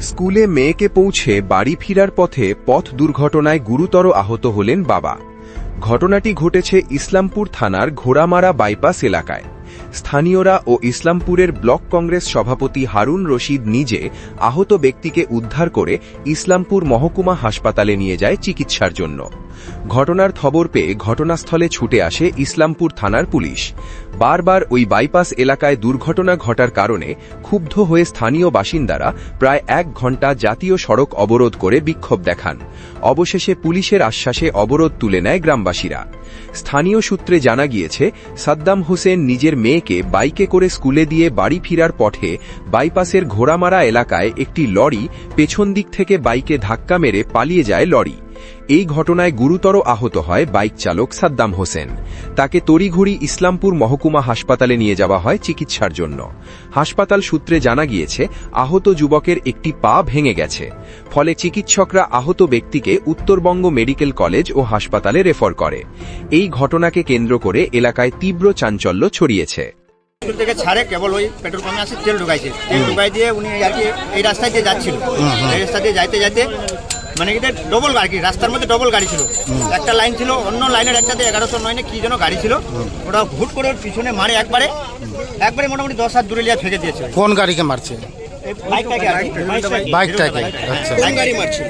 স্কুলে মেয়েকে পৌঁছে বাড়ি ফিরার পথে পথ দুর্ঘটনায় গুরুতর আহত হলেন বাবা। ঘটনাটি ঘটেছে ইসলামপুর থানার ঘোড়ামারা বাইপাস এলাকায়। স্থানীয়রা ও ইসলামপুরের ব্লক কংগ্রেস সভাপতি হারুন রশিদ নিজে আহত ব্যক্তিকে উদ্ধার করে ইসলামপুর মহকুমা হাসপাতালে নিয়ে যায় চিকিৎসার জন্য। ঘটনার খবর পেয়ে ঘটনাস্থলে ছুটে আসে ইসলামপুর থানার পুলিশ। বারবার ওই বাইপাস এলাকায় দুর্ঘটনা ঘটার কারণে ক্ষুব্ধ হয়ে স্থানীয় বাসিন্দারা প্রায় এক ঘণ্টা জাতীয় সড়ক অবরোধ করে বিক্ষোভ দেখান। অবশেষে পুলিশের আশ্বাসে অবরোধ তুলে নেয় গ্রামবাসীরা। স্থানীয় সূত্রে জানা গিয়েছে, সাদ্দাম হোসেন নিজের মেয়েকে বাইকে করে স্কুলে দিয়ে বাড়ি ফিরার পথে বাইপাসের ঘোড়ামারা এলাকায় একটি লরি পেছন দিক থেকে বাইকে ধাক্কা মেরে পালিয়ে যায় লরি। এই ঘটনায় গুরুতর আহত হয় বাইক চালক সাদ্দাম হোসেন। তাকে তড়িঘড়ি ইসলামপুর মহকুমা হাসপাতালে নিয়ে যাওয়া হয় চিকিৎসার জন্য। হাসপাতাল সূত্রে জানা গিয়েছে আহত যুবকের একটি পা ভেঙে গেছে। ফলে চিকিৎসকরা আহত ব্যক্তিকে উত্তরবঙ্গ মেডিকেল কলেজ ও হাসপাতালে রেফার করে। এই ঘটনাকে কেন্দ্র করে এলাকায় তীব্র চাঞ্চল্য ছড়িয়েছে। স্কুল থেকে ছাড়ে কেবল ওই পেট্রোল পাম্পে আসে তেল ঢুকাইছে। তেল ঢুকাই দিয়ে উনি আর কি এই রাস্তায় দিয়ে যাচ্ছিল। এই রাস্তা দিয়ে যাইতে যাইতে মানে কি ডবল গাড়ি রাস্তার মধ্যে ডবল গাড়ি ছিল। একটা লাইন ছিল অন্য লাইনের একটাতে এগারোশো নয় না কি যেন গাড়ি ছিল। ওটা হুট করে ওর পিছনে মারে একবারে। একবারে মোটামুটি দশ হাত দূরে লিয়া ফেঁকে দিয়েছে। কোন গাড়িকে মারছে? বাইকটাকে আচ্ছা। গাড়ি মারছিল?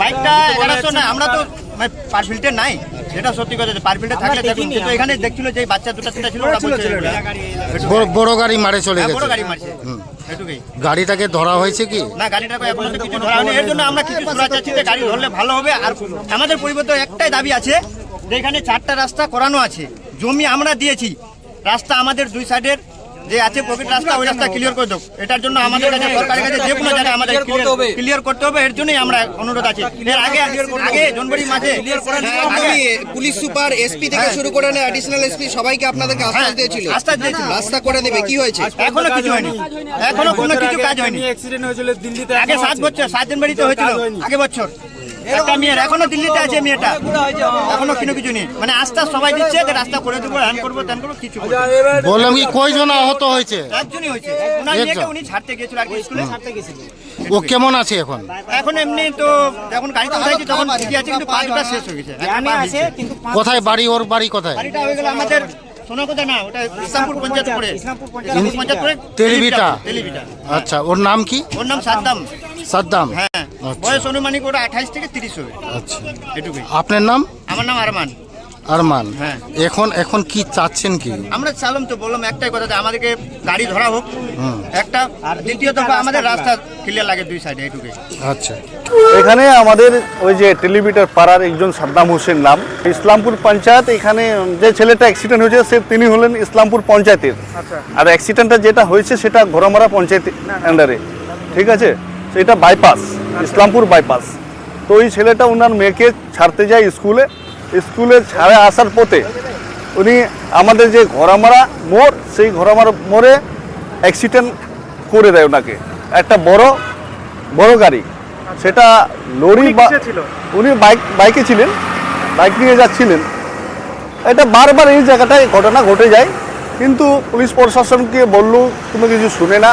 বাইকটা এগারোশো না আমরা তো মানে পারফিল্টে নাই। সেটা সত্যি কথা পারফিল্টে থাকলে দেখুন কিন্তু এখানে দেখছিল যে বাচ্চা দুটো তিনটা ছিল বড়- বড় গাড়ি মারে চলে হ্যাঁ, বড় গেছে। গাড়ি মারছে। এটুকুই। গাড়িটাকে ধরা হয়েছে কি? না গাড়িটাকে এখন কিছু ধরা হয়নি। এর জন্য আমরা কিছু সুরা চাচ্ছি যে গাড়ি ধরলে ভালো হবে। আর আমাদের পরিবর্তে একটাই দাবি আছে যে এখানে চারটা রাস্তা করানো আছে। জমি আমরা দিয়েছি। রাস্তা আমাদের দুই সাইডের যে আছে পকেট রাস্তা ওই রাস্তা ক্লিয়ার করে দেবো। এটার জন্য আমাদের কাছে সরকারের কাছে যে কোনো জায়গায় আমাদের ক্লিয়ার করতে হবে এর জন্যই আমরা অনুরোধ আছে। এর আগে আগে জনবরি মাঝে পুলিশ সুপার এসপি থেকে শুরু করে অ্যাডিশনাল এসপি সবাইকে আপনাদেরকে আশ্বাস হ্যাঁ, দিয়েছিল। আশ্বাস দিয়েছিল। রাস্তা করে দেবে কি হয়েছে? এখনও কিছু হয়নি। এখনও কোনো কিছু কাজ হয়নি। অ্যাক্সিডেন্ট হয়েছিল দিল্লিতে আগে সাত বছর সাত জানুয়ারিতে হয়েছিল আগে বছর। একটা মেয়ের এখনও দিল্লিতে আছে মেয়েটা। এখনও কোনো কিছু নেই। মানে আস্থা সবাই দিচ্ছে যে রাস্তা করে দেবো হ্যান করব ত্যান করব কিছু বললাম কি কয়জন আহত হয়েছে? একজনই হয়েছে ওনার মেয়েকে উনি ছাড়তে গিয়েছিল আর স্কুলে ছাড়তে গেছিল ও কেমন আছে এখন? এখন এমনি তো যখন গাড়িতে উঠাইছি তখন ঠিকই আছে কিন্তু পাঁচটা শেষ হয়ে গেছে। একটা পা ভিজছে। কোথায় বাড়ি ওর বাড়ি কোথায়? বাড়িটা হয়ে গেল আমাদের সোনাকোদা না ওটা ইসলামপুর পঞ্চায়েত পড়ে ইসলামপুর পঞ্চায়েত। পড়ে তেলিভিটা। তেলিভিটা আচ্ছা ওর নাম কি? ওর নাম সাদ্দাম। সাদ্দাম। হ্যাঁ। আচ্ছা। বয়স অনুমানিক ওটা আঠাইশ থেকে তিরিশ হবে। আচ্ছা। এটুকুই। আপনার নাম? আমার নাম আরমান। আরমান। হ্যাঁ। এখন এখন কি চাচ্ছেন কি? আমরা চালাম তো বললাম একটাই কথা যে আমাদেরকে গাড়ি ধরা হোক। একটা। আর দ্বিতীয়ত আমাদের রাস্তা ক্লিয়ার লাগে দুই সাইডে এটুকুই। আচ্ছা। এখানে আমাদের ওই যে টেলিভিটার পাড়ার একজন সাদ্দাম হোসেন নাম। ইসলামপুর পঞ্চায়েত এখানে যে ছেলেটা অ্যাক্সিডেন্ট হয়েছে সে তিনি হলেন ইসলামপুর পঞ্চায়েতের। আর অ্যাক্সিডেন্টটা যেটা হয়েছে সেটা ঘোড়ামারা পঞ্চায়েত আন্ডারে ঠিক আছে? সেটা বাইপাস ইসলামপুর বাইপাস তো ওই ছেলেটা ওনার মেয়েকে ছাড়তে যায় স্কুলে। স্কুলে ছাড়ে আসার পথে উনি আমাদের যে ঘোড়ামারা মোড় সেই ঘোড়ামারা মোড়ে অ্যাক্সিডেন্ট করে দেয় ওনাকে। একটা বড় বড় গাড়ি। সেটা লরি বা উনি বাইক বাইকে ছিলেন বাইক নিয়ে যাচ্ছিলেন। এটা বারবার এই জায়গাটায় ঘটনা ঘটে যায়। কিন্তু পুলিশ প্রশাসনকে বলল কোনো কিছু শুনে না।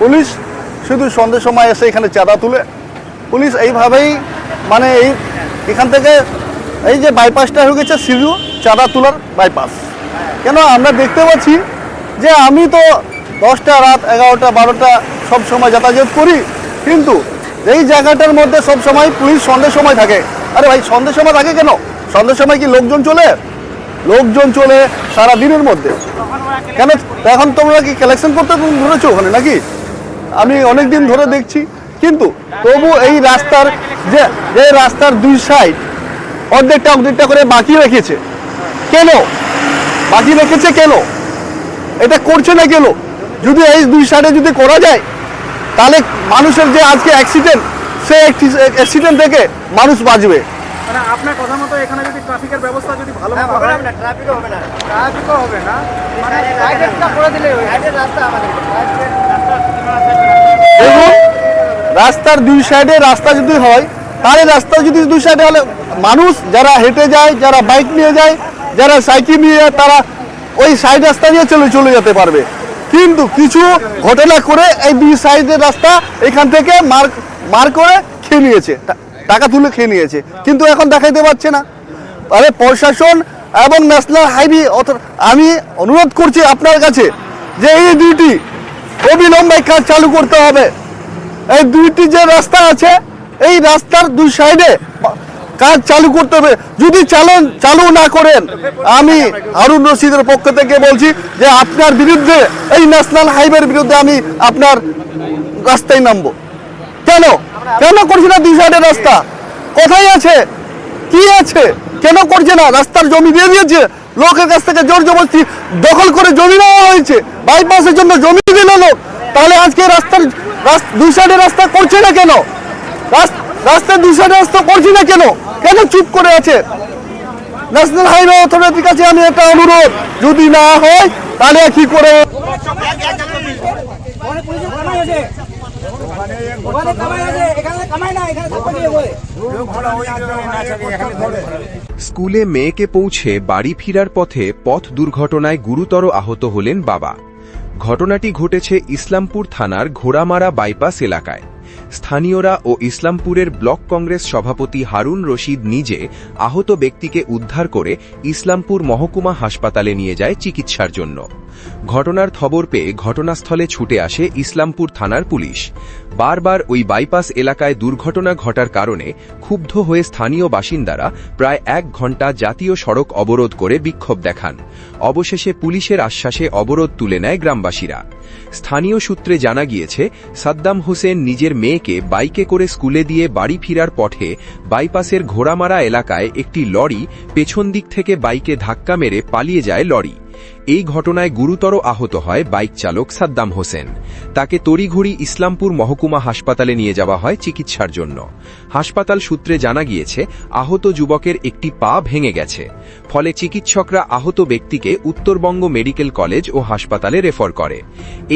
পুলিশ শুধু সন্ধ্যের সময় এসে এখানে চাঁদা তুলে পুলিশ এইভাবেই মানে এই এখান থেকে এই যে বাইপাসটা হয়ে গেছে শুধু চাঁদা তোলার বাইপাস কেন আমরা দেখতে পাচ্ছি যে আমি তো দশটা রাত, এগারোটা, বারোটা সব সময় যাতায়াত করি, কিন্তু এই জায়গাটার মধ্যে সব সময় পুলিশ সন্ধ্যের সময় থাকে। আরে ভাই, সন্ধ্যের সময় থাকে কেন? সন্ধ্যের সময় কি লোকজন চলে? লোকজন চলে সারা দিনের মধ্যে। কেন? এখন তোমরা কি কালেকশন করতে ধরেছো ওখানে নাকি? আমি অনেক দিন ধরে দেখছি কিন্তু তবু এই রাস্তার যে যে রাস্তার দুই সাইড অর্ধেকটা অর্ধেকটা করে বাকি রেখেছে। কেন? বাকি রেখেছে কেন? এটা করছে না কেন? যদি এই দুই সাইডে যদি করা যায় তাহলে মানুষের যে আজকে অ্যাক্সিডেন্ট সেই অ্যাক্সিডেন্ট থেকে মানুষ বাঁচবে। মানে আপনার কথা মতো এখানে যদি ট্রাফিকের ব্যবস্থা যদি ভালো হ্যাঁ, হবে না ট্রাফিকও হবে না। ট্রাফিকও হবে না? মানে করে দিলে রাস্তা আমাদের। রাস্তার দুই সাইডে রাস্তা যদি হয়, তাহলে রাস্তা যদি দুই সাইডে হলে মানুষ যারা হেঁটে যায়, যারা বাইক নিয়ে যায়, যারা সাইকেল নিয়ে যায়, তারা ওই সাইড রাস্তা দিয়ে চলে চলে যেতে পারবে। কিন্তু কিছু ঘটনা করে এই দুই সাইডের রাস্তা এখান থেকে মার মার করে খেয়ে নিয়েছে টাকা তুলে খেয়ে নিয়েছে। কিন্তু এখন দেখাইতে পারছে না। আরে প্রশাসন এবং ন্যাশনাল হাইওয়ে আমি অনুরোধ করছি আপনার কাছে যে এই দুইটি অবিলম্বে কাজ চালু করতে হবে। এই দুইটি যে রাস্তা আছে, এই রাস্তার দুই সাইডে কাজ চালু করতে হবে। যদি চালন চালু না করেন, আমি হারুন রশিদের পক্ষ থেকে বলছি যে আপনার বিরুদ্ধে, এই ন্যাশনাল হাইওয়ের বিরুদ্ধে আমি আপনার রাস্তায় নামবো। কেন? কেন করছে না দুই সাইডের রাস্তা? কোথায় আছে? কি আছে? কেন করছে না? রাস্তার জমি দিয়ে দিয়েছে? লোকের কাছ থেকে জোর জবরদস্তি দখল করে জমি নেওয়া হয়েছে। বাইপাসের জন্য জমি দিল লোক। তাহলে আজকে রাস্তার রাস- দুই সাইডে রাস্তা করছে না কেন? রাস- রাস্তার দুই সাইডে রাস্তা করছে না কেন? কেন চুপ করে আছে? ন্যাশনাল হাইওয়ে অথরিটির কাছে আমি একটা অনুরোধ, যদি না হয়, তাহলে কি করে? স্কুলে মেয়েকে পৌঁছে বাড়ি ফিরার পথে পথ দুর্ঘটনায় গুরুতর আহত হলেন বাবা। ঘটনাটি ঘটেছে ইসলামপুর থানার ঘোড়ামারা বাইপাস এলাকায়। স্থানীয়রা ও ইসলামপুরের ব্লক কংগ্রেস সভাপতি হারুন রশিদ নিজে আহত ব্যক্তিকে উদ্ধার করে ইসলামপুর মহকুমা হাসপাতালে নিয়ে যায় চিকিৎসার জন্য। ঘটনার খবর পেয়ে ঘটনাস্থলে ছুটে আসে ইসলামপুর থানার পুলিশ। বারবার ওই বাইপাস এলাকায় দুর্ঘটনা ঘটার কারণে ক্ষুব্ধ হয়ে স্থানীয় বাসিন্দারা প্রায় এক ঘণ্টা জাতীয় সড়ক অবরোধ করে বিক্ষোভ দেখান। অবশেষে পুলিশের আশ্বাসে অবরোধ তুলে নেয় গ্রামবাসীরা। স্থানীয় সূত্রে জানা গিয়েছে, সাদ্দাম হোসেন নিজের মেয়েকে বাইকে করে স্কুলে দিয়ে বাড়ি ফিরার পথে বাইপাসের ঘোড়ামারা এলাকায় একটি লরি পেছন দিক থেকে বাইকে ধাক্কা মেরে পালিয়ে যায় লরি। এই ঘটনায় গুরুতর আহত হয় বাইক চালক সাদ্দাম হোসেন। তাকে তড়িঘড়ি ইসলামপুর মহকুমা হাসপাতালে নিয়ে যাওয়া হয় চিকিৎসার জন্য। হাসপাতাল সূত্রে জানা গিয়েছে আহত যুবকের একটি পা ভেঙে গেছে। ফলে চিকিৎসকরা আহত ব্যক্তিকে উত্তরবঙ্গ মেডিকেল কলেজ ও হাসপাতালে রেফার করে।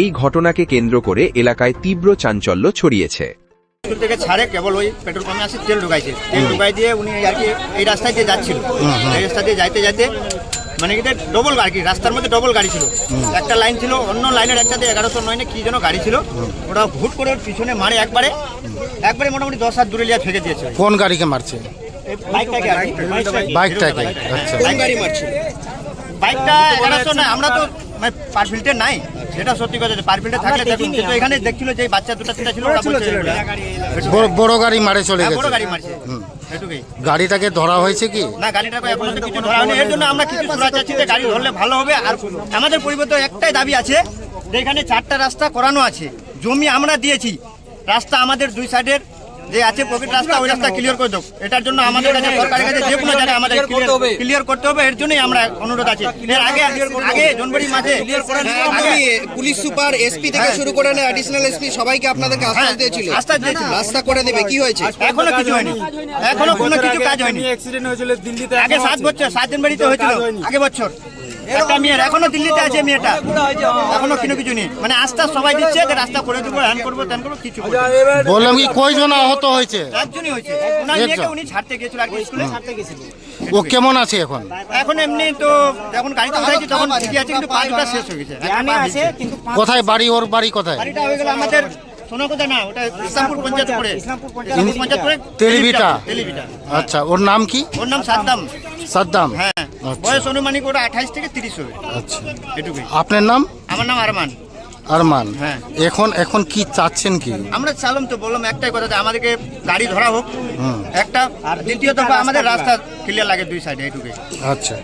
এই ঘটনাকে কেন্দ্র করে এলাকায় তীব্র চাঞ্চল্য ছড়িয়েছে। স্কুল থেকে ছাড়ে কেবল ওই পেট্রোল পাম্পে আসে তেল ঢুকাইছে। তেল ঢুকাই দিয়ে উনি আর কি এই রাস্তায় দিয়ে যাচ্ছিল। এই রাস্তা দিয়ে যাইতে যাইতে মানে কি ডবল কি রাস্তার মধ্যে ডবল গাড়ি ছিল। একটা লাইন ছিল অন্য লাইনের একটাতে এগারোশো নয় না কি যেন গাড়ি ছিল। ওটা হুট করে ওর পিছনে মারে একবারে। একবারে মোটামুটি দশ হাত দূরে লিয়ে ফেঁকে দিয়েছে। কোন গাড়িকে মারছে? বাইকটাকে বাইকটাকে আচ্ছা। গাড়ি মারছিল বাইকটা এগারোশো না আমরা তো মানে পার ফিল্টে নাই। সেটা সত্যি কথা যে পার ফিল্টে থাকলে দেখুন কিন্তু এখানে দেখছিল যে বাচ্চা দুটা তিনটা ছিল বড় বড় গাড়ি মারে চলে হ্যাঁ, বড় গেছে। গাড়ি মারছে। এটুকুই। গাড়িটাকে ধরা হয়েছে কি? না গাড়িটাকে এখন কিছু ধরা হয়নি। এর জন্য আমরা কিছু সুরা চাচ্ছি যে গাড়ি ধরলে ভালো হবে। আর আমাদের পরিবর্তে একটাই দাবি আছে যে এখানে চারটা রাস্তা করানো আছে। জমি আমরা দিয়েছি। রাস্তা আমাদের দুই সাইডের যে আছে পকেট রাস্তা ওই রাস্তা ক্লিয়ার করে দেবো। এটার জন্য আমাদের কাছে সরকারের কাছে যে কোনো জায়গায় আমাদের ক্লিয়ার করতে হবে। এর জন্যই আমরা অনুরোধ আছে। এর আগে আগে জনবরি মাসে হ্যাঁ, পুলিশ সুপার এসপি থেকে শুরু করে অ্যাডিশনাল এসপি সবাইকে আপনাদেরকে আশ্বাস হ্যাঁ, দিয়েছিল আশ্বাস দিয়েছিল। রাস্তা করে দেবে কি হয়েছে? এখনও কিছু হয়নি। এখনও কোনো কিছু কাজ হয়নি। অ্যাক্সিডেন্ট হয়েছিল দিল্লিতে আগে সাত বছর সাত জানুয়ারিতে হয়েছিল আগে বছর। একটা মেয়ের এখনও দিল্লিতে আছে মেয়েটা এখনও কোনো কিছু নেই। মানে আস্থা সবাই দিচ্ছে যে রাস্তা করে দেবো হ্যান করব ত্যান করব কিছু বললাম কি কয়জন আহত হয়েছে? একজনই হয়েছে। ওনার মেয়েকে উনি ছাড়তে গেছিল আর স্কুলে ছাড়তে গেছিল ও কেমন আছে এখন? এখন এমনি তো যখন গাড়িতে উঠাইছি তখন ঠিকই আছে কিন্তু পাঁচটা শেষ হয়ে গেছে। কোথায় বাড়ি ওর বাড়ি কোথায়? গাড়িটা হয়ে গেল আমাদের শোনা না ওটা ইসলামপুর পঞ্চায়েত পড়ে ইসলামপুর পঞ্চায়েত। পড়ে তেলিভিটা? তেলিভিটা আচ্ছা ওর নাম কি? ওর নাম সাদ্দাম। সাদ্দাম। হ্যাঁ। আচ্ছা বয়স অনুমানিক ওটা আঠাইশ থেকে তিরিশ হবে। আচ্ছা। এটুকুই। আপনার নাম? আমার নাম আরমান। আরমান। হ্যাঁ। এখন এখন কি চাচ্ছেন কি? আমরা চালাম তো বললাম একটাই কথা যে আমাদেরকে গাড়ি ধরা হোক। একটা। আর দ্বিতীয় দফা আমাদের রাস্তা ক্লিয়ার লাগে দুই সাইডে এইটুকুই আচ্ছা।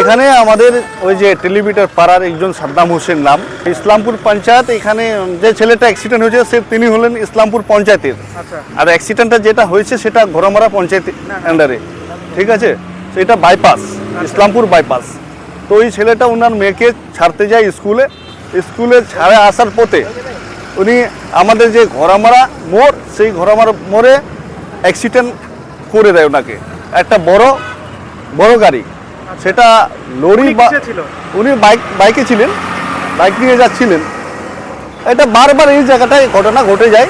এখানে আমাদের ওই যে টেলিমিটার পাড়ার একজন সাদ্দাম হোসেন নাম। ইসলামপুর পঞ্চায়েত এখানে যে ছেলেটা অ্যাক্সিডেন্ট হয়েছে সে তিনি হলেন ইসলামপুর পঞ্চায়েতের। আর অ্যাক্সিডেন্টটা যেটা হয়েছে সেটা ঘোড়ামারা পঞ্চায়েত আন্ডারে ঠিক আছে? সেটা বাইপাস ইসলামপুর বাইপাস তো ওই ছেলেটা ওনার মেয়েকে ছাড়তে যায় স্কুলে। স্কুলে ছাড়ে আসার পথে উনি আমাদের যে ঘোড়ামারা মোড় সেই ঘোড়ামারা মোড়ে অ্যাক্সিডেন্ট করে দেয় ওনাকে। একটা বড় বড় গাড়ি। সেটা লরি বা উনি বাইক বাইকে ছিলেন। বাইক নিয়ে যাচ্ছিলেন। এটা বারবার এই জায়গাটায় ঘটনা ঘটে যায়।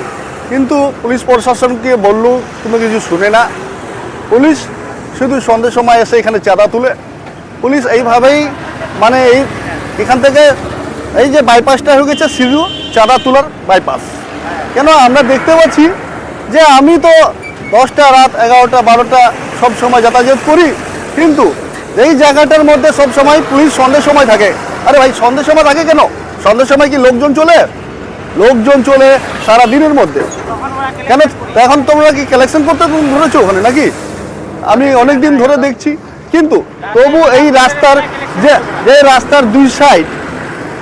কিন্তু পুলিশ প্রশাসনকে বললেও কোনো কিছু শুনে না। পুলিশ শুধু সন্ধ্যের সময় এসে এখানে চাঁদা তুলে, পুলিশ এইভাবেই মানে এই এখান থেকে এই যে বাইপাসটা হয়ে গেছে সিধু চাঁদা তোলার বাইপাস কেন আমরা দেখতে পাচ্ছি যে আমি তো দশটা রাত, এগারোটা, বারোটা সব সময় যাতায়াত করি, কিন্তু এই জায়গাটার মধ্যে সব সময় পুলিশ সন্ধ্যের সময় থাকে। আরে ভাই, সন্ধ্যের সময় থাকে কেন? সন্ধ্যের সময় কি লোকজন চলে? লোকজন চলে সারা দিনের মধ্যে। কেন? এখন তোমরা কি কালেকশন করতে ধরেছো ওখানে নাকি? আমি অনেক দিন ধরে দেখছি। কিন্তু তবু এই রাস্তার যে যে রাস্তার দুই সাইড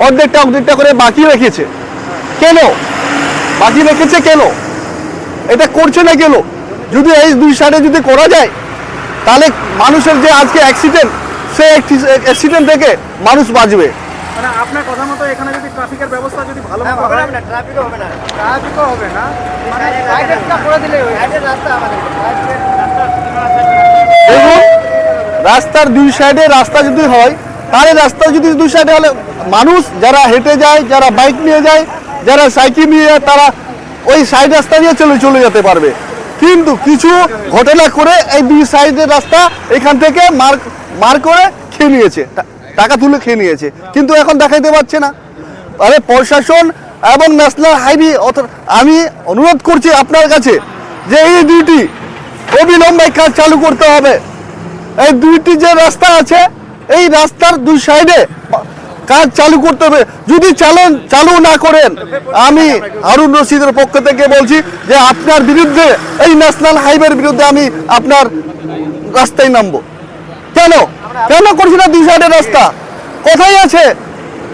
অর্ধেকটা অর্ধেকটা করে বাকি রেখেছে। কেন? বাকি রেখেছে কেন? এটা করছে না কেন? যদি এই দুই সাইডে যদি করা যায় তাহলে মানুষের যে আজকে অ্যাক্সিডেন্ট সেই অ্যাক্সিডেন্ট থেকে মানুষ বাঁচবে। মানে আপনার কথা মতো এখানে যদি ট্রাফিকের ব্যবস্থা যদি ভালো হ্যাঁ, হবে না ট্রাফিকও হবে না। ট্রাফিকও হবে না? মানে রাস্তা আমাদের। দেখুন রাস্তার দুই সাইডে রাস্তা যদি হয়, তাহলে রাস্তা যদি দুই সাইডে হলে মানুষ যারা হেঁটে যায়, যারা বাইক নিয়ে যায়, যারা সাইকেল নিয়ে যায়, তারা ওই সাইড রাস্তা দিয়ে চলে চলে যেতে পারবে। কিন্তু কিছু ঘটনা করে এই দুই সাইডের রাস্তা এখান থেকে মার মার করে খেয়ে নিয়েছে টাকা তুলে খেয়ে নিয়েছে। কিন্তু এখন দেখাইতে পারছে না। আরে প্রশাসন এবং ন্যাশনাল হাইওয়ে আমি অনুরোধ করছি আপনার কাছে যে এই দুইটি অবিলম্বে কাজ চালু করতে হবে। এই দুইটি যে রাস্তা আছে, এই রাস্তার দুই সাইডে কাজ চালু করতে হবে। যদি চালন, চালু না করেন, আমি হারুন রশিদের পক্ষ থেকে বলছি যে আপনার বিরুদ্ধে, এই ন্যাশনাল হাইওয়ের বিরুদ্ধে আমি আপনার রাস্তায় নামবো। কেন? কেন করছে না দুই সাইডের রাস্তা? কোথায় আছে?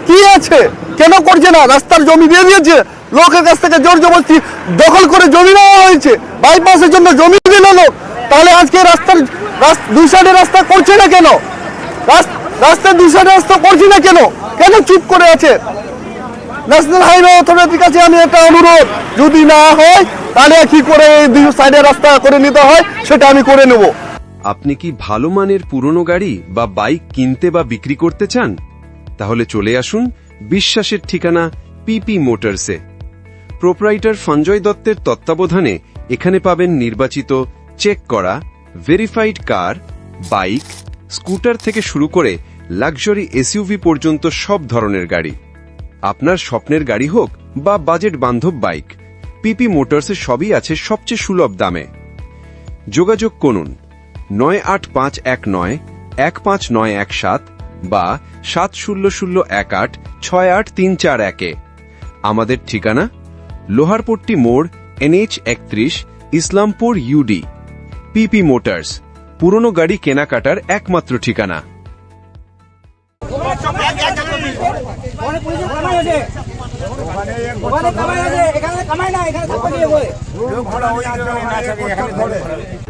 কি আছে? কেন করছে না? রাস্তার জমি দিয়ে দিয়েছে। লোকের কাছ থেকে জোর জবরদস্তি দখল করে জমি নেওয়া হয়েছে। বাইপাসের জন্য জমি দিল লোক তাহলে আজকে রাস্তার দুই সাইডে রাস্তা করছে না কেন? রাস্তার দুই সাইডে রাস্তা করছে না কেন? কেন চুপ করে আছে? ন্যাশনাল হাইওয়ে অথরিটির কাছে আমি একটা অনুরোধ, যদি না হয়, তাহলে কি করে দুই সাইডে রাস্তা করে নিতে হয়, সেটা আমি করে নেব। আপনি কি ভালো মানের পুরনো গাড়ি বা বাইক কিনতে বা বিক্রি করতে চান? তাহলে চলে আসুন বিশ্বাসের ঠিকানা পিপি মোটরসে প্রোপ্রাইটার সঞ্জয় দত্তের তত্ত্বাবধানে এখানে পাবেন নির্বাচিত, চেক করা ভেরিফাইড কার বাইক স্কুটার থেকে শুরু করে লাক্সারি এসইউভি পর্যন্ত সব ধরনের গাড়ি। আপনার স্বপ্নের গাড়ি হোক বা বাজেট বান্ধব বাইক পিপি মোটরসে সবই আছে সবচেয়ে সুলভ দামে। যোগাযোগ করুন, নয় আট পাঁচ এক নয় এক পাঁচ নয় এক সাত বা সাত শূন্য শূন্য এক আট ছয় আট তিন চার একে আমাদের ঠিকানা, লোহারপট্টি মোড় এনএইচ একত্রিশ, ইসলামপুর ইউডি পিপি মোটরস পুরনো গাড়ি কেনাকাটার একমাত্র ঠিকানা।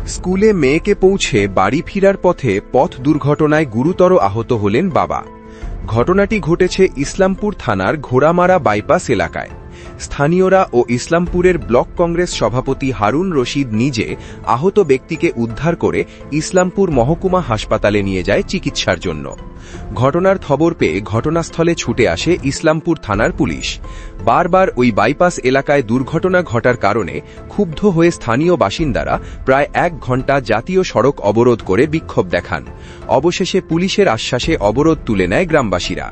স্কুলে মেয়েকে পৌঁছে বাড়ি ফিরার পথে পথ দুর্ঘটনায় গুরুতর আহত হলেন বাবা। ঘটনাটি ঘটেছে ইসলামপুর থানার ঘোড়ামারা বাইপাস এলাকায়। স্থানীয়রা ও ইসলামপুরের ব্লক কংগ্রেস সভাপতি হারুন রশিদ নিজে আহত ব্যক্তিকে উদ্ধার করে ইসলামপুর মহকুমা হাসপাতালে নিয়ে যায় চিকিৎসার জন্য। ঘটনার খবর পেয়ে ঘটনাস্থলে ছুটে আসে ইসলামপুর থানার পুলিশ। বারবার ওই বাইপাস এলাকায় দুর্ঘটনা ঘটার কারণে ক্ষুব্ধ হয়ে স্থানীয় বাসিন্দারা প্রায় এক ঘণ্টা জাতীয় সড়ক অবরোধ করে বিক্ষোভ দেখান। অবশেষে পুলিশের আশ্বাসে অবরোধ তুলে নেয় গ্রামবাসীরা।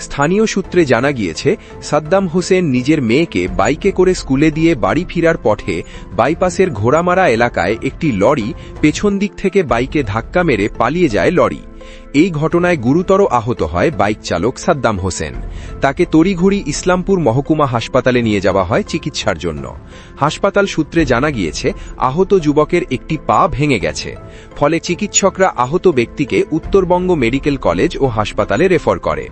স্থানীয় সূত্রে জানা গিয়েছে, সাদ্দাম হোসেন নিজের মেয়েকে বাইকে করে স্কুলে দিয়ে বাড়ি ফিরার পথে বাইপাসের ঘোড়ামারা এলাকায় একটি লরি পেছন দিক থেকে বাইকে ধাক্কা মেরে পালিয়ে যায় লরি। এই ঘটনায় গুরুতর আহত হয় বাইক চালক সাদ্দাম হোসেন। তাকে তড়িঘড়ি ইসলামপুর মহকুমা হাসপাতালে নিয়ে যাওয়া হয় চিকিৎসার জন্য। হাসপাতাল সূত্রে জানা গিয়েছে আহত যুবকের একটি পা ভেঙে গেছে। ফলে চিকিৎসকরা আহত ব্যক্তিকে উত্তরবঙ্গ মেডিকেল কলেজ ও হাসপাতালে রেফার করে।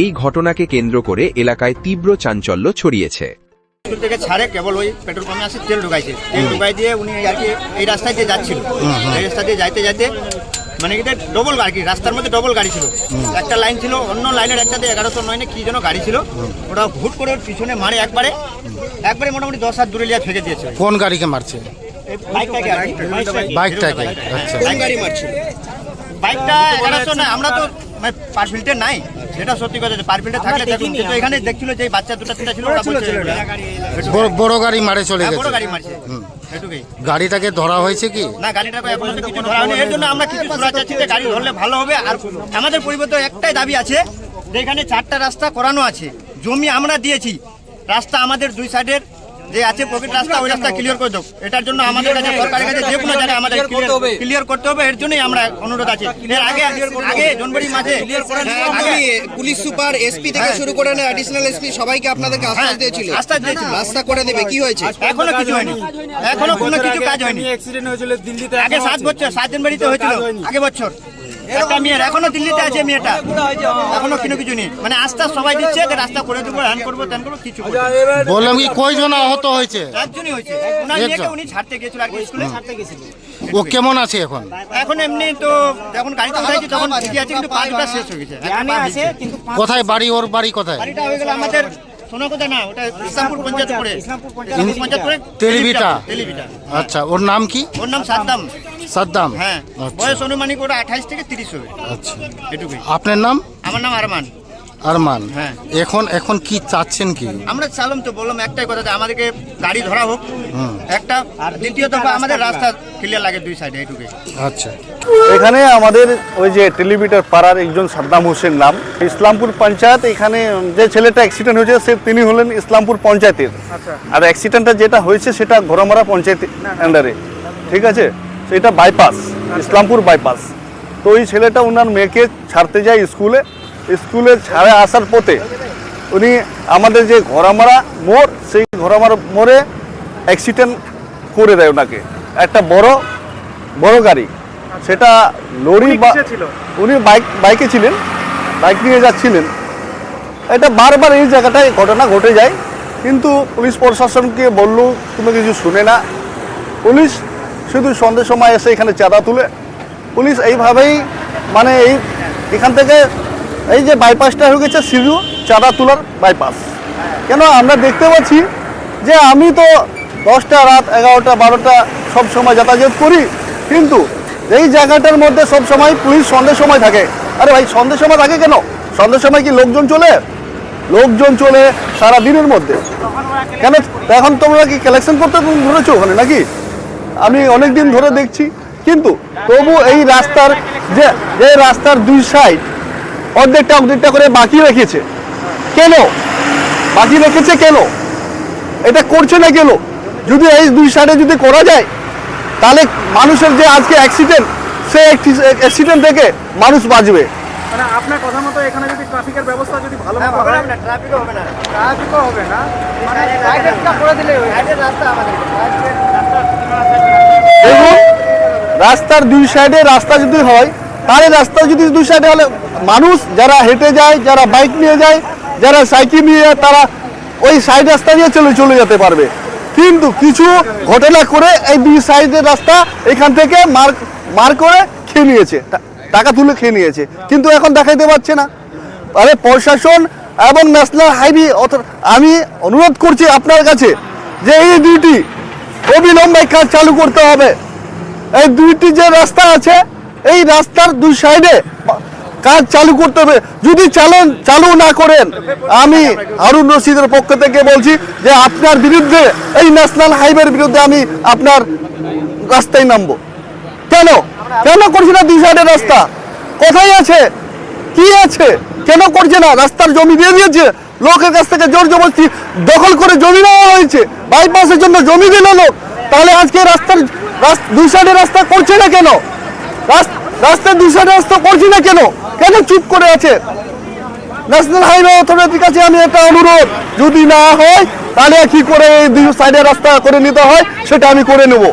এই ঘটনাকে কেন্দ্র করে এলাকায় তীব্র চাঞ্চল্য ছড়িয়েছে। স্কুল থেকে ছাড়ে কেবল ওই পেট্রোল পাম্পে আসে তেল ঢুকাইছে। তেল ঢুকাই দিয়ে উনি আর কি এই রাস্তায় দিয়ে যাচ্ছিল। এই রাস্তা দিয়ে যাইতে যাইতে মানে কি ডবল গাড়ি রাস্তার মধ্যে ডবল গাড়ি ছিল। একটা লাইন ছিল অন্য লাইনের একটাতে এগারোশো নয় না কি যেন গাড়ি ছিল। ওটা হুট করে ওর পিছনে মারে একবারে। একবারে মোটামুটি দশ হাত দূরে লিয়ে ফেঁকে দিয়েছে। কোন গাড়িকে মারছে? বাইকটাকে বাইকটাকে আচ্ছা। গাড়ি মারছিল বাইকটা এগারোশো না আমরা তো মানে পার ফিল্টে নাই। সেটা সত্যি কথা পার ফিল্টে থাকলে দেখুন কিন্তু এখানে দেখছিল যে বাচ্চা দুটা তিনটা ছিল বড় বড় গাড়ি মারে চলে হ্যাঁ, বড় গেছে। গাড়ি মারছে। এটুকুই। গাড়িটাকে ধরা হয়েছে কি? না গাড়িটাকে এখন কিছু ধরা হয়নি। এর জন্য আমরা কিছু সুরা চাচ্ছি যে গাড়ি ধরলে ভালো হবে। আর আমাদের পরিবর্তে একটাই দাবি আছে যে এখানে চারটা রাস্তা করানো আছে। জমি আমরা দিয়েছি। রাস্তা আমাদের দুই সাইডের যে আছে পকেট রাস্তা ওই রাস্তা ক্লিয়ার করে দেবো। এটার জন্য আমাদের কাছে সরকারের কাছে যে কোনো জায়গায় আমাদের ক্লিয়ার করতে হবে। এর জন্যই আমরা অনুরোধ আছে। এর আগে আগে জনবরি মাঝে হ্যাঁ, পুলিশ সুপার এসপি থেকে শুরু করে অ্যাডিশনাল এসপি সবাইকে আপনাদেরকে আশ্বাস হ্যাঁ, দিয়েছিল। আশ্বাস দিয়েছিল। রাস্তা করে দেবে কি হয়েছে? এখনও কিছু হয়নি। এখনও কোনো কিছু কাজ হয়নি। অ্যাক্সিডেন্ট হয়েছিল দিল্লিতে আগে সাত বছর সাত জানুয়ারিতে হয়েছিল আগে বছর। একটা মেয়ের এখনও দিল্লিতে আছে মেয়েটা এখনও কোনো কিছু নেই। মানে আস্তে আস্তে সবাই দিচ্ছে যে রাস্তা করে দেবো হ্যান করব ত্যান করব কিছু বললাম কি কয়জন আহত হয়েছে? একজনই হয়েছে। ওনার মেয়েকে উনি ছাড়তে গেছিল আর স্কুলে ছাড়তে গেছিল। ও কেমন আছে এখন? এখন এমনি তো যখন গাড়িতে উঠাইছি তখন ঠিকই আছে কিন্তু পাঁচটা শেষ হয়ে গেছে। কোথায় বাড়ি ওর বাড়ি কোথায়? বাড়িটা হয়ে গেল আমাদের শোনা কথা না ওটা ইসলামপুর পঞ্চায়েত পড়ে। ইসলামপুর পঞ্চায়েত পড়ে তেলিভিটা? তেলিভিটা। আচ্ছা ওর নাম কি? ওর নাম সাদ্দাম। সাদ্দাম হ্যাঁ আচ্ছা। বয়স অনুমানিক ওটা আঠাইশ থেকে তিরিশ হবে। আচ্ছা। এটুকুই। আপনার নাম? আমার নাম আরমান। আরমান। হ্যাঁ। এখন এখন কি চাচ্ছেন কি? আমরা চালাম তো বললাম একটাই কথা যে আমাদেরকে গাড়ি ধরা হোক। একটা। আর দ্বিতীয় দফা আমাদের রাস্তা ক্লিয়ার লাগে দুই সাইডে এটুকুই। আচ্ছা। এখানে আমাদের ওই যে টেলিমিটার পাড়ার একজন সাদ্দাম হোসেন নাম। ইসলামপুর পঞ্চায়েত এখানে যে ছেলেটা অ্যাক্সিডেন্ট হয়েছে সে তিনি হলেন ইসলামপুর পঞ্চায়েতের। আর অ্যাক্সিডেন্টটা যেটা হয়েছে সেটা ঘোরামারা পঞ্চায়েত আন্ডারে ঠিক আছে? সেটা বাইপাস ইসলামপুর বাইপাস তো ওই ছেলেটা ওনার মেয়েকে ছাড়তে যায় স্কুলে। স্কুলে ছাড়ে আসার পথে উনি আমাদের যে ঘোরামারা মোড় সেই ঘোরামারা মোড়ে অ্যাক্সিডেন্ট করে দেয় ওনাকে। একটা বড় বড় গাড়ি। সেটা লরি বা ছিল? উনি বাইক বাইকে ছিলেন বাইক নিয়ে যাচ্ছিলেন। এটা বারবার এই জায়গাটায় ঘটনা ঘটে যায়। কিন্তু পুলিশ প্রশাসনকে বলল তুমি কিছু শুনে না। পুলিশ শুধু সন্ধ্যের সময় এসে এখানে চাঁদা তুলে। পুলিশ এইভাবেই মানে এই এখান থেকে এই যে বাইপাসটা হয়ে গেছে শুধু চাঁদা তোলার বাইপাস কেন আমরা দেখতে পাচ্ছি যে আমি তো দশটা রাত, এগারোটা, বারোটা সব সময় যাতায়াত করি, কিন্তু এই জায়গাটার মধ্যে সব সময় পুলিশ সন্ধ্যের সময় থাকে। আরে ভাই, সন্ধ্যের সময় থাকে কেন? সন্ধ্যের সময় কি লোকজন চলে? লোকজন চলে সারা দিনের মধ্যে। কেন? এখন তোমরা কি কালেকশন করতে ধরেছো ওখানে নাকি? আমি অনেক দিন ধরে দেখছি। কিন্তু তবু এই রাস্তার যে যে রাস্তার দুই সাইড অর্ধেকটা অর্ধেকটা করে বাকি রেখেছে। কেন? বাকি রেখেছে কেন? এটা করছে না কেন? যদি এই দুই সাইডে যদি করা যায় তাহলে মানুষের যে আজকে অ্যাক্সিডেন্ট সে অ্যাক্সিডেন্ট থেকে মানুষ বাঁচবে। মানে আপনার কথা মতো এখানে যদি ট্রাফিকের ব্যবস্থা যদি ভালো হ্যাঁ, হবে না ট্রাফিকও হবে না। ট্রাফিকও হবে না? মানে রাইডেরটা করে দিলে রাইডের রাস্তা আমাদের। দেখুন রাস্তার দুই সাইডে রাস্তা যদি হয়, তাহলে রাস্তা যদি দুই সাইডে হলে মানুষ যারা হেঁটে যায়, যারা বাইক নিয়ে যায়, যারা সাইকেল নিয়ে যায়, তারা ওই সাইড রাস্তা দিয়ে চলে চলে যেতে পারবে। কিন্তু কিছু ঘটনা করে এই দুই সাইডের রাস্তা এখান থেকে মার মার করে খেয়ে নিয়েছে টাকা তুলে খেয়ে নিয়েছে। কিন্তু এখন দেখাইতে পারছে না। আরে প্রশাসন এবং ন্যাশনাল হাইওয়ে আমি অনুরোধ করছি আপনার কাছে যে এই দুইটি অবিলম্বে কাজ চালু করতে হবে। এই দুইটি যে রাস্তা আছে, এই রাস্তার দুই সাইডে কাজ চালু করতে হবে। যদি চালন চালু না করেন, আমি হারুন রশিদের পক্ষ থেকে বলছি যে আপনার বিরুদ্ধে, এই ন্যাশনাল হাইওয়ের বিরুদ্ধে আমি আপনার রাস্তায় নামবো। কেন? কেন করছে না দুই সাইডের রাস্তা? কোথায় আছে? কি আছে? কেন করছে না? রাস্তার জমি দিয়ে দিয়েছে? লোকের কাছ থেকে জোর জবরদস্তি দখল করে জমি নেওয়া হয়েছে। বাইপাসের জন্য জমি দিল লোক। তাহলে আজকে রাস্তার রাস- দুই সাইডে রাস্তা করছে না কেন? রাস- রাস্তার দুই সাইডে রাস্তা করছে না কেন? কেন চুপ করে আছে? ন্যাশনাল হাইওয়ে অথরিটির কাছে আমি একটা অনুরোধ, যদি না হয়, তাহলে কি করে এই দুই সাইডে রাস্তা করে নিতে হয়, সেটা আমি করে নেব।